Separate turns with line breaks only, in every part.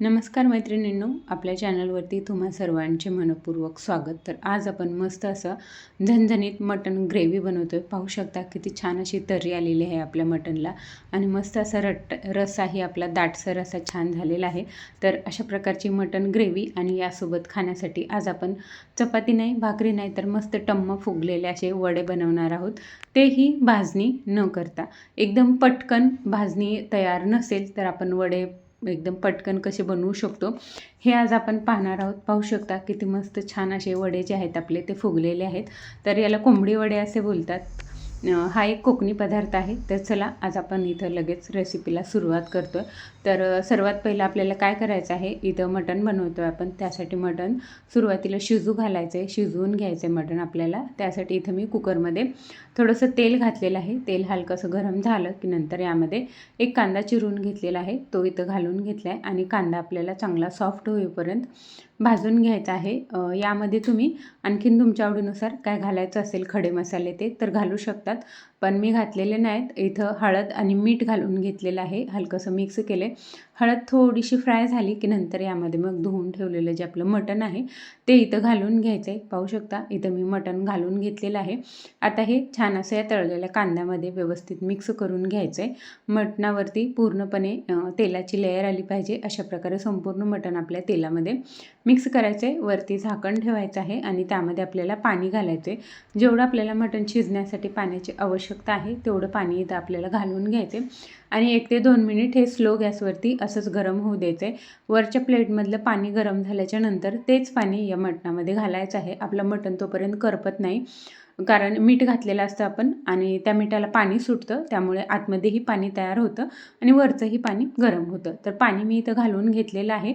नमस्कार मैत्रिणींनो आपल्या चॅनलवरती तुम्हा सर्वांचे मनपूर्वक स्वागत. तर आज आपण मस्त असं झणझणीत मटण ग्रेव्ही बनवतो आहे पाहू शकता किती छान अशी तर्री आलेली आहे आपल्या मटणला. आणि मस्त असा रट्ट रस्साही आपला दाटसर असा छान झालेला आहे. तर अशा प्रकारची मटण ग्रेव्ही आणि यासोबत खाण्यासाठी आज आपण चपाती नाही भाकरी नाही तर मस्त टम्म फुगलेले असे वडे बनवणार आहोत. तेही भाजणी न करता. एकदम पटकन भाजणी तयार नसेल तर आपण वडे एकदम पटकन कसे बनवू शकतो. हे आज आपण पाहणार आहोत. पाहू शकता किती मस्त छान असे वडे जे आहेत आपले ते फुगलेले आहेत. तर याला कोंबडी वडे असे बोलतात. हा एक कोकणी पदार्थ आहे. तर चला आज आपण इथं लगेच रेसिपीला सुरुवात करतो. तर सर्वात पहिलं आपल्याला काय करायचं आहे? इथं मटण बनवतो आहे आपण. त्यासाठी मटण सुरुवातीला शिजू घालायचं आहे शिजवून घ्यायचं आहे मटण आपल्याला. त्यासाठी इथं मी कुकरमध्ये थोडंसं तेल घातलेलं आहे. तेल हलकंसं गरम झालं की नंतर यामध्ये एक कांदा चिरून घेतलेला आहे. तो इथं घालून घेतला आहे आणि कांदा आपल्याला चांगला सॉफ्ट होईपर्यंत भाजून घ्यायचा आहे. यामध्ये तुम्ही आणखीन तुमच्या आवडीनुसार काय घालायचं असेल खडे मसाले ते तर घालू शकतात. पण मी घातलेले नाहीत. इथं हळद आणि मीठ घालून घेतलेलं आहे. हलकंसं मिक्स केले हळद थोडीशी फ्राय झाली की नंतर यामध्ये मग धुवून ठेवलेलं जे आपलं मटण आहे ते इथं घालून घ्यायचं आहे पाहू शकता इथं मी मटण घालून घेतलेलं आहे. आता हे छान असं या तळलेल्या कांद्यामध्ये व्यवस्थित मिक्स करून घ्यायचं आहे मटणावरती पूर्णपणे तेलाची लेअर आली पाहिजे. अशा प्रकारे संपूर्ण मटण आपल्या तेलामध्ये मिक्स करायचं आहे वरती झाकण ठेवायचं आहे आणि त्यामध्ये आपल्याला पाणी घालायचं आहे जेवढं आपल्याला मटण शिजण्यासाठी पाण्याची आवश्यक आवश्यकता आहे तेवढं पाणी इथं आपल्याला घालून घ्यायचे. आणि एक ते दोन मिनिट हे स्लो गॅसवरती असंच गरम होऊ द्यायचं. आहे वरच्या प्लेटमधलं पाणी गरम झाल्याच्यानंतर तेच पाणी या मटणामध्ये घालायचं आहे. आपलं मटण तोपर्यंत करपत नाही. कारण मीठ घातलेलं असतं आपण आणि त्या मिठाला पाणी सुटतं त्यामुळे आतमध्येही पाणी तयार होतं आणि वरचंही पाणी गरम होतं. तर पाणी मी इथं घालून घेतलेलं आहे.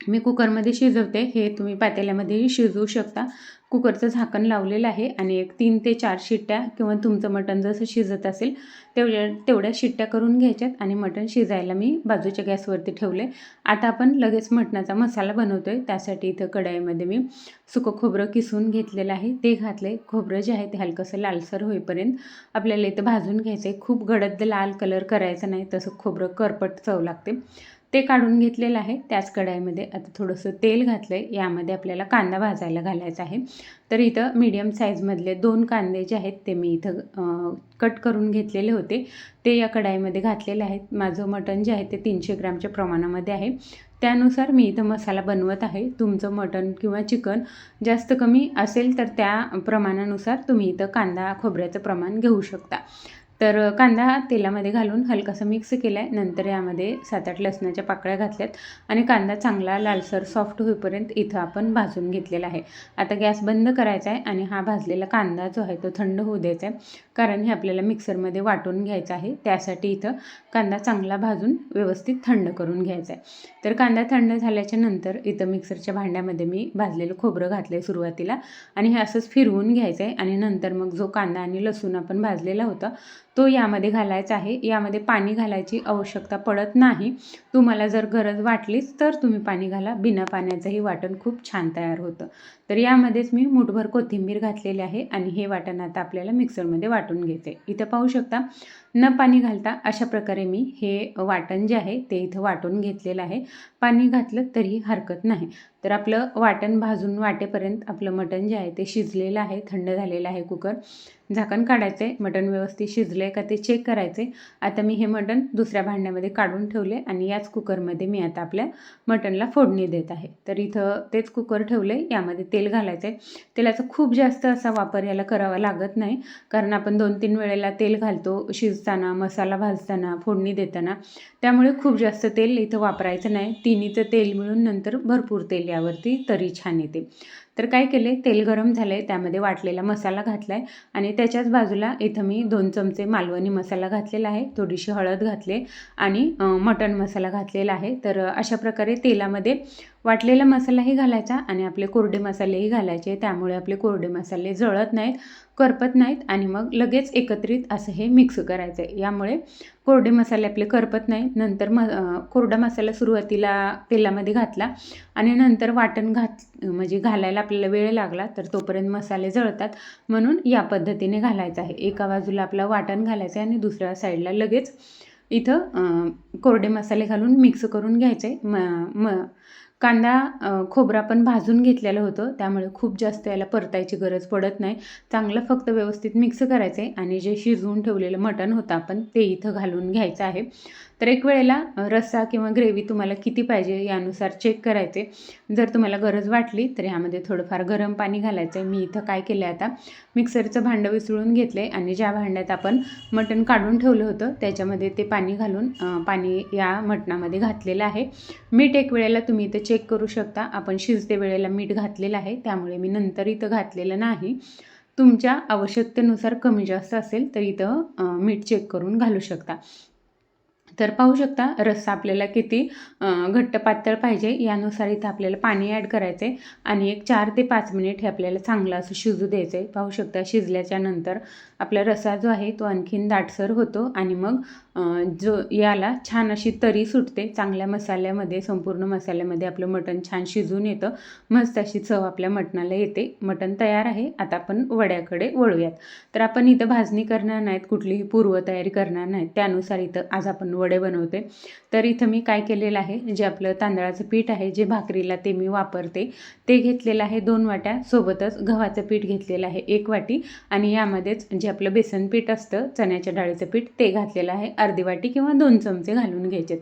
मी कुकरमध्ये शिजवते. हे तुम्ही पातेल्यामध्येही शिजवू शकता. कुकरचं झाकण लावलेलं आहे आणि एक तीन ते चार शिट्ट्या किंवा तुमचं मटण जसं शिजत असेल तेवढ्या तेवढ्या शिट्ट्या करून घ्यायच्यात आणि मटण शिजायला मी बाजूच्या गॅसवरती ठेवले आता आपण लगेच मटणाचा मसाला बनवतो आहे त्यासाठी इथं कढाईमध्ये मी सुकं खोबरं किसून घेतलेलं आहे. ते घातले खोबरं जे आहे ते हलकंसं लालसर होईपर्यंत आपल्याला इथं भाजून घ्यायचं आहे खूप गडद लाल कलर करायचा नाही. तसं खोबरं करपट चव लागते. ते काढून घेतलेलं आहे. त्याच कढाईमध्ये आता थोडंसं तेल घातलं आहे यामध्ये आपल्याला कांदा भाजायला घालायचा आहे. तर इथं मीडियम साईजमधले दोन कांदे जे आहेत ते मी इथं कट करून घेतलेले होते. ते या कढाईमध्ये घातलेले आहेत. माझं मटण जे आहे ते तीनशे ग्रॅमच्या प्रमाणामध्ये आहे. त्यानुसार मी इथं मसाला बनवत आहे. तुमचं मटण किंवा चिकन जास्त कमी असेल तर त्या प्रमाणानुसार तुम्ही इथं कांदा खोबऱ्याचं प्रमाण घेऊ शकता. तर कांदा तेलामध्ये घालून हलकासा मिक्स केला आहे नंतर यामध्ये सात आठ लसणाच्या पाकळ्या घातल्यात आणि कांदा चांगला लालसर सॉफ्ट होईपर्यंत इथं आपण भाजून घेतलेला आहे. आता गॅस बंद करायचा आहे आणि हा भाजलेला कांदा जो आहे तो थंड होऊ द्यायचा आहे. कारण हे आपल्याला मिक्सरमध्ये वाटून घ्यायचं आहे. त्यासाठी इथं कांदा चांगला भाजून व्यवस्थित थंड करून घ्यायचा आहे. तर कांदा थंड झाल्याच्यानंतर इथं मिक्सरच्या भांड्यामध्ये मी भाजलेलं खोबरं घातलं आहे सुरुवातीला. आणि हे असंच फिरवून घ्यायचं आहे आणि नंतर मग जो कांदा आणि लसूण आपण भाजलेला होता तो यामध्ये घालायचा आहे. यामध्ये पाणी घालायची आवश्यकता पडत नाही. तुम्हाला जर गरज वाटलीच तर तुम्ही पाणी घाला. बिना पाण्याचंही वाटण खूप छान तयार होतं. तर यामध्येच मी मुठभर कोथिंबीर घातलेली आहे आणि हे वाटण आता आपल्याला मिक्सरमध्ये वाटून घ्यायचं आहे इथं पाहू शकता न पाणी घालता अशा प्रकारे मी हे वाटण जे आहे ते इथं वाटून घेतलेलं आहे. पाणी घातलं तरी हरकत नाही. तर आपलं वाटण भाजून वाटेपर्यंत आपलं मटण जे आहे ते शिजलेलं आहे. थंड झालेलं आहे कुकर. झाकण काढायचं आहे मटण व्यवस्थित शिजलं आहे का ते चेक करायचे. आता मी हे मटण दुसऱ्या भांड्यामध्ये काढून ठेवले आणि याच कुकरमध्ये मी आता आपल्या मटणला फोडणी देत आहे. तर इथं तेच कुकर ठेवले यामध्ये तेल घालायचं आहे तेलाचा खूप जास्त असा वापर याला करावा लागत नाही कारण आपण दोन तीन वेळेला तेल घालतो शिजताना मसाला भाजताना फोडणी देताना. त्यामुळे खूप जास्त तेल इथं वापरायचं नाही. तिन्हीचं तेल मिळून नंतर भरपूर तेल यावरती तरी छान येते. तर काय केले तेल गरम झालं आहे त्यामध्ये वाटलेला मसाला घातला आहे आणि त्याच्याच बाजूला इथं मी दोन चमचे मालवणी मसाला घातलेला आहे थोडीशी हळद घातले आणि मटण मसाला घातलेला आहे. तर अशा प्रकारे तेलामध्ये वाटलेला मसालाही घालायचा आणि आपले कोरडे मसालेही घालायचे. त्यामुळे आपले कोरडे मसाले जळत नाहीत करपत नाहीत आणि मग लगेच एकत्रित असं हे मिक्स करायचं आहे यामुळे कोरडे मसाले आपले करपत नाहीत. नंतर म कोरडा मसाला सुरुवातीला तेलामध्ये घातला आणि नंतर वाटण घात म्हणजे घालायला आपल्याला वेळ लागला तर तोपर्यंत मसाले जळतात म्हणून या पद्धतीने घालायचं आहे. एका बाजूला आपलं वाटण घालायचं आहे आणि दुसऱ्या साईडला लगेच इथं कोरडे मसाले घालून मिक्स करून घ्यायचे म म कांदा खोबरा पण भाजून घेतलेलं होतं. त्यामुळे खूप जास्त याला परतायची गरज पडत नाही. चांगलं फक्त व्यवस्थित मिक्स करायचं आहे आणि जे शिजवून ठेवलेलं मटण होतं आपण ते इथं घालून घ्यायचं आहे. तर एक वेळेला रस्सा किंवा ग्रेव्ही तुम्हाला किती पाहिजे यानुसार चेक करायचे. जर तुम्हाला गरज वाटली तर ह्यामध्ये थोडंफार गरम पाणी घालायचं आहे मी इथं काय केलं आहे आता? मिक्सरचं भांडं विसळून घेतलं आहे आणि ज्या भांड्यात आपण मटण काढून ठेवलं होतं त्याच्यामध्ये ते पाणी घालून पाणी या मटणामध्ये घातलेलं आहे. मीठ एक वेळेला तुम्ही इथं चेक करू शकता. आपण शिजते वेळेला मीठ घातलेलं आहे. त्यामुळे मी नंतर इथं घातलेलं नाही. तुमच्या आवश्यकतेनुसार कमी जास्त असेल तर इथं मीठ चेक करून घालू शकता. तर पाहू शकता रस्सा आपल्याला किती घट्ट पातळ पाहिजे यानुसार इथं आपल्याला पाणी ॲड करायचं आहे आणि एक चार ते पाच मिनिट हे आपल्याला चांगलं असं शिजू द्यायचं आहे पाहू शकता शिजल्याच्या नंतर आपला रस्सा जो आहे तो आणखीन दाटसर होतो आणि मग जो याला छान अशी तरी सुटते. चांगल्या मसाल्यामध्ये संपूर्ण मसाल्यामध्ये आपलं मटण छान शिजून येतं. मस्त अशी चव आपल्या मटणाला येते. मटण तयार आहे. आता आपण वड्याकडे वळूयात. तर आपण इथं भाजणी करणार नाहीत कुठलीही पूर्वतयारी करणार नाहीत. त्यानुसार इथं आज आपण वडे बनवते. तर इथं मी काय केलेलं आहे जे आपलं तांदळाचं पीठ आहे जे भाकरीला ते मी वापरते ते घेतलेलं आहे दोन वाट्या. सोबतच गव्हाचं पीठ घेतलेलं आहे एक वाटी. आणि यामध्येच जे आपलं बेसन पीठ असतं चण्याच्या डाळीचं पीठ ते घातलेलं आहे. अर्धी वाटी किंवा दोन चमचे घालून घ्यायचे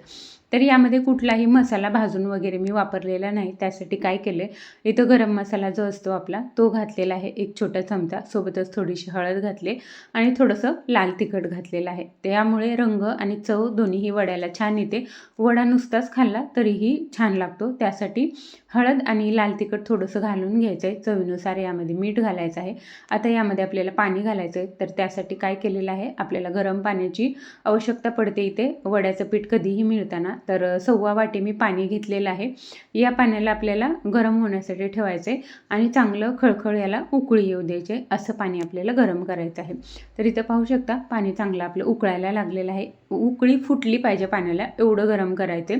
तर यामध्ये कुठलाही मसाला भाजून वगैरे मी वापरलेला नाही. त्यासाठी काय केलं आहे इथं गरम मसाला जो असतो आपला तो घातलेला आहे. एक छोटा चमचा सोबतच थोडीशी हळद घातली आणि थोडंसं लाल तिखट घातलेलं आहे. त्यामुळे रंग आणि चव दोन्हीही वड्याला छान येते. वडा नुसताच खाल्ला तरीही छान लागतो. त्यासाठी हळद आणि लाल तिखट थोडंसं घालून घ्यायचं आहे चवीनुसार यामध्ये मीठ घालायचं आहे. आता यामध्ये आपल्याला पाणी घालायचं आहे तर त्यासाठी काय केलेलं आहे आपल्याला गरम पाण्याची आवश्यकता पडते इथे. वड्याचं पीठ कधीही मिळताना तर सव्वा वाटी मी पाणी घेतलेलं आहे. या पाण्याला आपल्याला गरम होण्यासाठी ठेवायचं आहे आणि चांगलं खळखळ याला उकळी येऊ द्यायचे असं पाणी आपल्याला गरम करायचं आहे. तर इथं पाहू शकता पाणी चांगलं आपलं उकळायला लागलेलं आहे. उकळी फुटली पाहिजे पाण्याला एवढं गरम करायचे.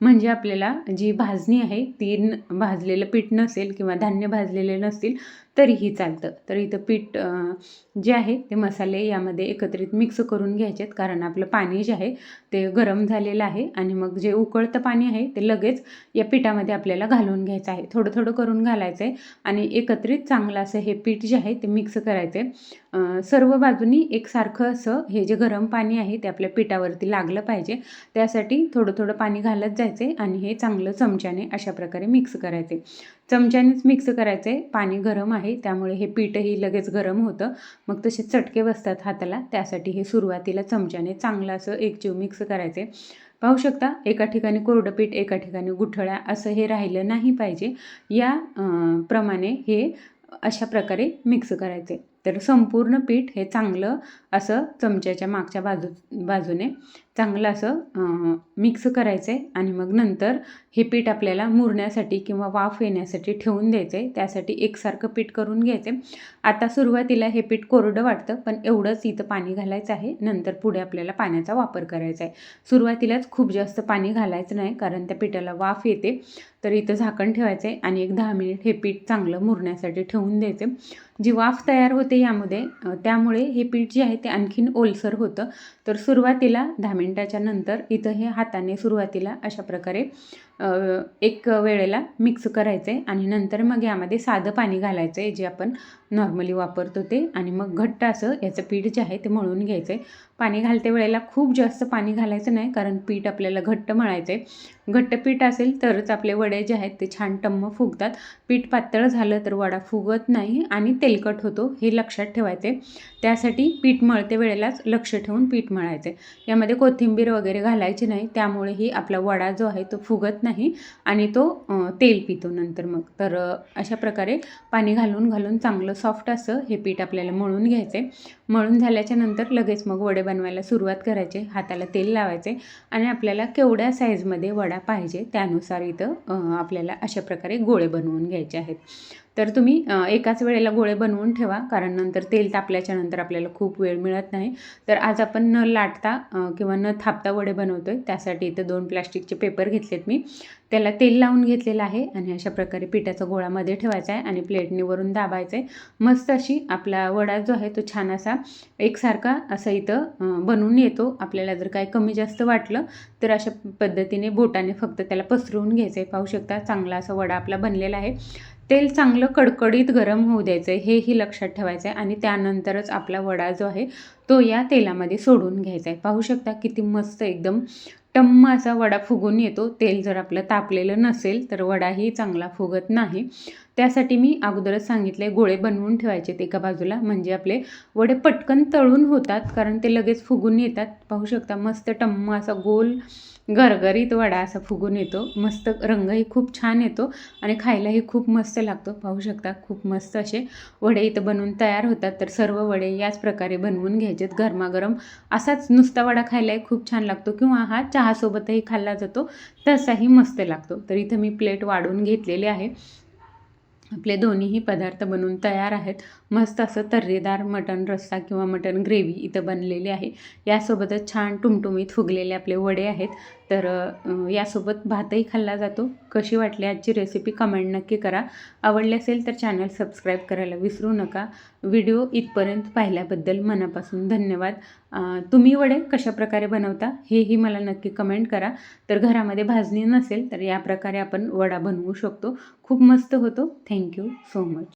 म्हणजे आपल्याला जी भाजणी आहे ती भाजलेलं पीठ नसेल किंवा धान्य भाजलेले नसतील तरीही चालतं. तर इथं पीठ जे आहे ते मसाले यामध्ये एकत्रित मिक्स करून घ्यायचेत. कारण आपलं पाणी जे आहे ते गरम झालेलं आहे आणि मग जे उकळतं पाणी आहे ते लगेच या पिठामध्ये आपल्याला घालून घ्यायचं आहे. थोडं थोडं करून घालायचं आहे आणि एकत्रित चांगलं असं हे पीठ जे आहे ते मिक्स करायचं आहे सर्व बाजूनी एकसारखं असं हे जे गरम पाणी आहे ते आपल्या पिठावरती लागलं पाहिजे. त्यासाठी थोडं थोडं पाणी घालत जायचे आणि हे चांगलं चमच्याने अशा प्रकारे मिक्स करायचे चमच्यानेच मिक्स करायचे पाणी गरम आहे त्यामुळे हे पीठही लगेच गरम होतं. मग तसे चटके बसतात हाताला. त्यासाठी हे सुरुवातीला चमच्याने चांगलं असं एकजीव मिक्स करायचे. पाहू शकता एका ठिकाणी कोरडं पीठ एका ठिकाणी गुठळ्या असं हे राहिलं नाही पाहिजे. या प्रमाणे हे अशा प्रकारे मिक्स करायचे. तर संपूर्ण पीठ हे चांगलं असं चमच्याच्या मागच्या बाजू बाजूने चांगलं असं मिक्स करायचं आहे आणि मग नंतर हे पीठ आपल्याला मुरण्यासाठी किंवा वाफ येण्यासाठी ठेवून द्यायचं आहे त्यासाठी एकसारखं पीठ करून घ्यायचं आहे आता सुरुवातीला हे पीठ कोरडं वाटतं पण एवढंच इथं पाणी घालायचं आहे. नंतर पुढे आपल्याला पाण्याचा वापर करायचा आहे सुरुवातीलाच खूप जास्त पाणी घालायचं नाही कारण त्या पिठाला वाफ येते. तर इथं झाकण ठेवायचं आहे आणि एक दहा मिनिट हे पीठ चांगलं मुरण्यासाठी ठेवून द्यायचं जी वाफ तयार होते यामध्ये त्यामुळे हे पीठ जे आहे ते आणखीन ओलसर होतं. तर सुरुवातीला दहा मिनटाच्या नंतर इथं हे हाताने सुरुवातीला अशा प्रकारे एक वेळेला मिक्स करायचं आहे आणि नंतर मग यामध्ये साधं पाणी घालायचं आहे जे आपण नॉर्मली वापरतो ते. आणि मग घट्ट असं याचं पीठ जे आहे ते मळून घ्यायचं. आहे पाणी घालते वेळेला खूप जास्त पाणी घालायचं नाही कारण पीठ आपल्याला घट्ट मळायचं. आहे घट्ट पीठ असेल तरच आपले वडे जे आहेत ते छान टम्म फुगतात. पीठ पातळ झालं तर वडा फुगत नाही आणि तेलकट होतो हे लक्षात ठेवायचे. त्यासाठी पीठ मळते वेळेलाच लक्ष ठेवून पीठ मळायचे. यामध्ये कोथिंबीर वगैरे घालायची नाही त्यामुळेही आपला वडा जो आहे तो फुगत नाही. नाही. आणि तो तेल पितो नंतर मग. तर अशा प्रकारे पाणी घालून घालून चांगलं सॉफ्ट असं हे पीठ आपल्याला मळून घ्यायचं आहे मळून झाल्याच्यानंतर लगेच मग वडे बनवायला सुरुवात करायचे हाताला तेल लावायचे आणि आपल्याला केवढ्या साईजमध्ये वडा पाहिजे त्यानुसार इथं आपल्याला अशा प्रकारे गोळे बनवून घ्यायचे आहेत. तर तुम्ही एकाच वेळेला गोळे बनवून ठेवा कारण नंतर तेल तापल्याच्या नंतर आपल्याला खूप वेळ मिळत नाही. तर आज आपण न लाटता किंवा न थापता वडे बनवतो आहे त्यासाठी इथं दोन प्लास्टिकचे पेपर घेतलेत मी. त्याला तेल लावून घेतलेलं आहे आणि अशा प्रकारे पिठाचा गोळामध्ये ठेवायचा आहे आणि प्लेटने वरून दाबायचं आहे मस्त अशी आपला वडा जो आहे तो छान असा एकसारखा असा इथं बनवून बनून येतो. आपल्याला जर काय कमी जास्त वाटलं तर अशा पद्धतीने बोटाने फक्त त्याला पसरवून घ्यायचं आहे पाहू शकता चांगला असा वडा आपला बनलेला आहे. तेल चांगलं कडकडीत गरम होऊ द्यायचं आहे हेही लक्षात ठेवायचं आहे आणि त्यानंतरच आपला वडा जो आहे तो या तेलामध्ये सोडून घ्यायचा आहे पाहू शकता किती मस्त एकदम टम्म असा वडा फुगून येतो. तेल जर आपलं तापलेलं नसेल तर वडाही चांगला फुगत नाही. त्यासाठी मी अगोदरच सांगितले गोळे बनवून ठेवायचे एका बाजूला. म्हणजे आपले वडे पटकन तळून होतात कारण ते लगेच फुगून येतात. पाहू शकता मस्त टम्म असा गोल गरगरीत वडा असा फुगून येतो. मस्त रंगही खूप छान येतो आणि खायलाही खूप मस्त लागतो. पाहू शकता खूप मस्त असे वडे इथं बनवून तयार होतात. तर सर्व वडे याच प्रकारे बनवून घ्यायचेत गरमागरम. असाच नुसता वडा खायलाही खूप छान लागतो किंवा हा चहासोबतही खाल्ला जातो तसाही मस्त लागतो. तर इथं मी प्लेट वाढून घेतलेली आहे. आपले दोन्हीही पदार्थ बनवून तयार आहेत. मस्त असं तर्रेदार मटण रस्सा किंवा मटण ग्रेव्ही इथं बनलेली आहे. यासोबतच छान टुमटुमीत फुगलेले आपले वडे आहेत. तर यासोबत भातही खाल्ला जातो. कशी वाटली आजची रेसिपी कमेंट नक्की करा. आवडली असेल तर चॅनल सबस्क्राईब करायला विसरू नका. व्हिडिओ इथपर्यंत पाहिल्याबद्दल मनापासून धन्यवाद. तुम्ही वडे कशाप्रकारे बनवता हेही मला नक्की कमेंट करा. तर घरामध्ये भाजणी नसेल तर या प्रकारे आपण वडा बनवू शकतो. खूप मस्त होतो. Thank you so much